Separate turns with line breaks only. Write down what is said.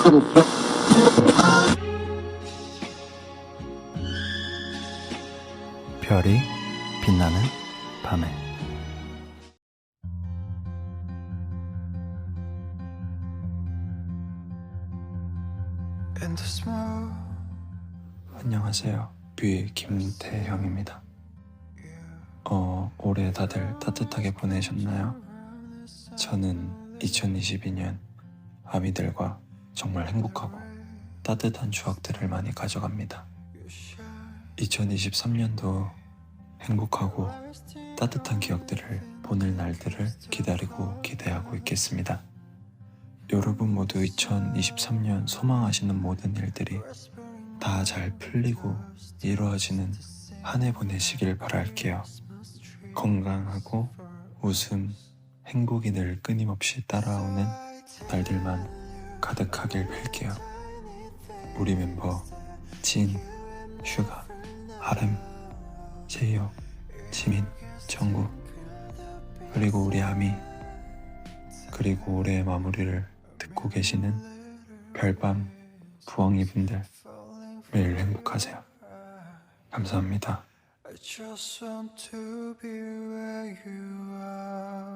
별이 빛나는 밤에 안녕하세요. 뷰의 김태형입니다. 어, 올해 다들 따뜻하게 보내셨나요? 저는 2022년 아미들과 정말 행복하고 따뜻한 추억들을 많이 가져갑니다. 2023년도 행복하고 따뜻한 기억들을 보낼 날들을 기다리고 기대하고 있겠습니다. 여러분 모두 2023년 소망하시는 모든 일들이 다 잘 풀리고 이루어지는 한 해 보내시길 바랄게요. 건강하고 웃음, 행복이 늘 끊임없이 따라오는 날들만 가득하길 빌게요. 우리 멤버 진, 슈가, 하렘, 제이홉, 지민, 정구 그리고 우리 아미 그리고 올해의 마무리를 듣고 계시는 별밤 부엉이 분들 매일 행복하세요. 감사합니다.
I just want to be where you are.